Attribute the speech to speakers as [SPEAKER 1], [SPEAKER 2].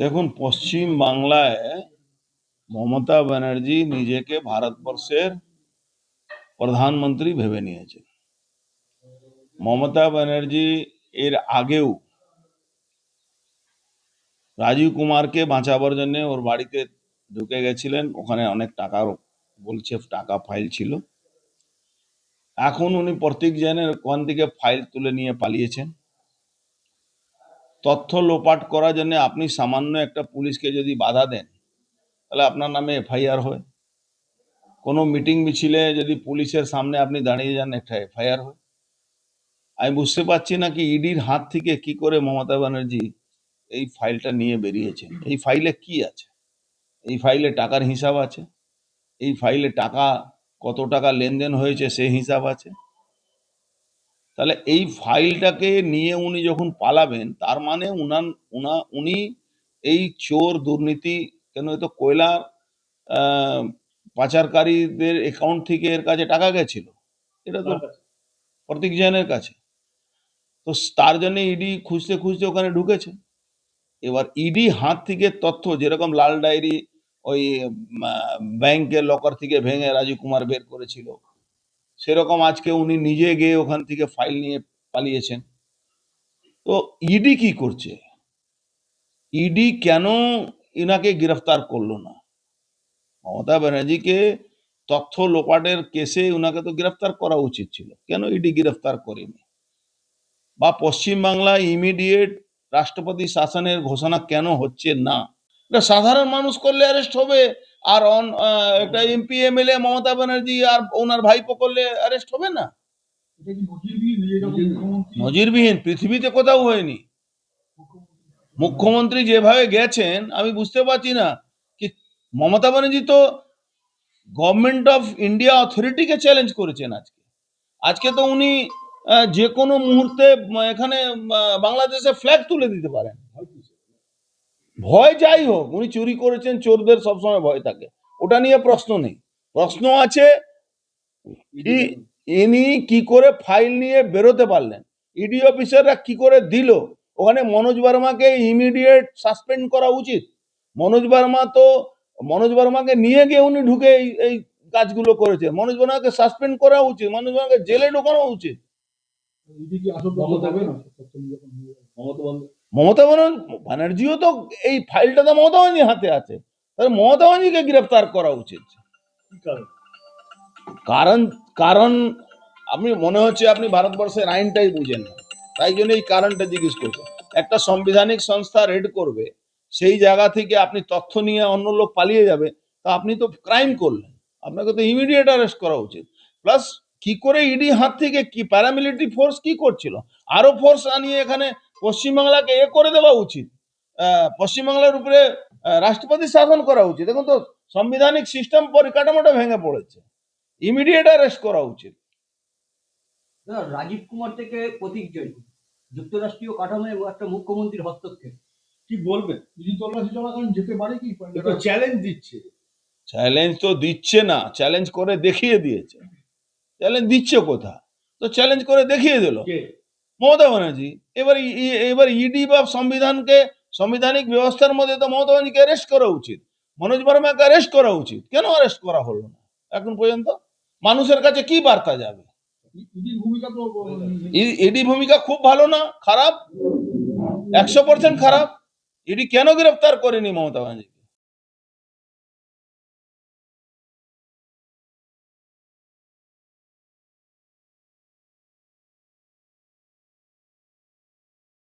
[SPEAKER 1] দেখুন, পশ্চিম বাংলায় মমতা ব্যানার্জি নিজেকে ভারতবর্ষের প্রধানমন্ত্রী ভেবে নিয়েছেন। মমতা ব্যানার্জি এর আগেও রাজীব কুমারকে বাঁচাবার জন্য ওর বাড়িতে ঢুকে গেছিলেন। ওখানে অনেক টাকার বলছে টাকা ফাইল ছিল। এখন উনি প্রত্যেক জনের ওখান থেকে ফাইল তুলে নিয়ে পালিয়েছেন। তথ্য লোপাট করার জন্য আপনি সামান্য একটা পুলিশকে যদি বাধা দেন, তাহলে আপনার নামে এফআইআর হয়। কোনো মিটিং মিছিলে যদি পুলিশের সামনে আপনি দাঁড়িয়ে যান, একটা এফআইআর হয়। আমি বুঝতে পারছি না কি ইডির হাত থেকে কি করে মমতা ব্যানার্জি এই ফাইলটা নিয়ে বেরিয়েছেন। এই ফাইলে কি আছে? এই ফাইলে টাকার হিসাব আছে? এই ফাইলে টাকা কত টাকা লেনদেন হয়েছে সেই হিসাব আছে? তাহলে এই ফাইলটাকে নিয়ে উনি যখন পালাবেন তার মানে উনান উনা উনি এই চোর দুর্নীতি কেন এ তো কয়লার পাচারকারীদের অ্যাকাউন্ট থেকে এর কাছে টাকা গেছিল। এটা তো প্রতীক জৈনের কাছে। তো তার জন্য ইডি খুঁজতে খুঁজতে ওখানে ঢুকেছে। এবার ইডি হাত থেকে তথ্য যেরকম লাল ডায়েরি ওই ব্যাংকের লকার থেকে ভেঙে রাজীব কুমার বের করেছিল সেরকম আজকে উনি নিজে গিয়ে ওখান থেকে ফাইল নিয়ে পালিয়েছেন। তো ইডি কি করছে? ইডি কেন ইনাকে গ্রেফতার করল না? মমতা ব্যানার্জিকে তথ্য লোপাটের কেসে উনাকে তো গ্রেফতার করা উচিত ছিল। কেন ইডি গ্রেফতার করেনি? বা পশ্চিমবাংলায় ইমিডিয়েট রাষ্ট্রপতি শাসনের ঘোষণা কেন হচ্ছে না? এটা সাধারণ মানুষ করলে অ্যারেস্ট হবে। আর অন একটা এমপি এমএলএ মমতা ব্যানার্জি আর ওনার ভাইপো করলে অ্যারেস্ট হবে না?
[SPEAKER 2] নজিরবিহীন?
[SPEAKER 1] পৃথিবীতে কোথাও হয়নি। মুখ্যমন্ত্রী যেভাবে গেছেন আমি বুঝতে পারছি না কি মমতা ব্যানার্জি তো গভর্নমেন্ট অফ ইন্ডিয়া অথরিটিকে চ্যালেঞ্জ করেছেন আজকে। আজকে তো উনি আহ, যে কোনো মুহূর্তে এখানে বাংলাদেশে ফ্ল্যাগ তুলে দিতে পারেন। ভয় যাই হোক উনি চুরি করেছেন চোরদের সবসময় ভয় থাকে। ওটা নিয়ে প্রশ্ন নেই। প্রশ্ন আছে ইনি কি করে ফাইল নিয়ে বেরোতে পারলেন? ইডি অফিসাররা কি করে দিল? ওখানে মনোজ বর্মাকে ইমিডিয়েট সাসপেন্ড করা উচিত। মনোজ বর্মা তো মনোজ বর্মাকে নিয়ে গিয়ে উনি ঢুকে এই এই কাজগুলো করেছে। মনোজ বর্মাকে সাসপেন্ড করা উচিত মনোজ বর্মাকে জেলে ঢোকানো উচিত।
[SPEAKER 2] ইডি কি আসল
[SPEAKER 3] মমতা
[SPEAKER 1] ব্যানার্জিও তো এই ফাইলটা তো মমতা ব্যানার্জির হাতে আছে। তাহলে মমতা ব্যানার্জিকে গ্রেফতার করা উচিত।
[SPEAKER 3] কারণ?
[SPEAKER 1] কারণ কারণ আপনি মনে হচ্ছে আপনি ভারতবর্ষের আইনটাই বুঝেন না। তাই জন্য এই কারণটা জিজ্ঞেস করছেন। একটা সাংবিধানিক সংস্থা রেড করবে সেই জায়গা থেকে আপনি তথ্য নিয়ে অন্য লোক পালিয়ে যাবে তা আপনি তো ক্রাইম করলেন। আপনাকে তো ইমিডিয়েট অ্যারেস্ট করা উচিত। প্লাস কি করে ইডি হাত থেকে কি প্যারামিলিটারি ফোর্স কি করছিল? আরও ফোর্স আনিয়ে এখানে পশ্চিমবাংলাকে এ করে দেওয়া উচিত। পশ্চিমবাংলার উপরে রাষ্ট্রপতি শাসন করা উচিত। এখন তো সাংবিধানিক সিস্টেম পরিকাঠামোটা ভেঙে পড়েছে। ইমিডিয়েট অ্যারেস্ট করা উচিত।
[SPEAKER 4] রাজীব কুমার থেকে প্রতীক জৈন যুক্তরাষ্ট্রীয় কাঠামো এবং একটা মুখ্যমন্ত্রীর হস্তক্ষেপ।
[SPEAKER 3] কি বলবেন?
[SPEAKER 2] ইডি তল্লাশি চলাকালীন যেতে পারে কি?
[SPEAKER 3] চ্যালেঞ্জ দিচ্ছে।
[SPEAKER 1] চ্যালেঞ্জ তো দিচ্ছে না। চ্যালেঞ্জ করে দেখিয়ে দিয়েছে। চ্যালেঞ্জ দিচ্ছে কোথা তো চ্যালেঞ্জ করে দেখিয়ে দিল।
[SPEAKER 3] কে?
[SPEAKER 1] মমতা ব্যানার্জি এবার এবার ইডি বা সংবিধানকে সাংবিধানিক ব্যবস্থার মধ্যে তো মমতা ব্যানার্জিকে অ্যারেস্ট করা উচিত মনোজ বর্মাকে অ্যারেস্ট করা উচিত কেন অ্যারেস্ট করা হলো না এখন পর্যন্ত মানুষের কাছে কি বার্তা যাবে ইডি ভূমিকা খুব ভালো না খারাপ একশো পার্সেন্ট খারাপ ইডি কেন গ্রেফতার করেনি মমতা ব্যানার্জিকে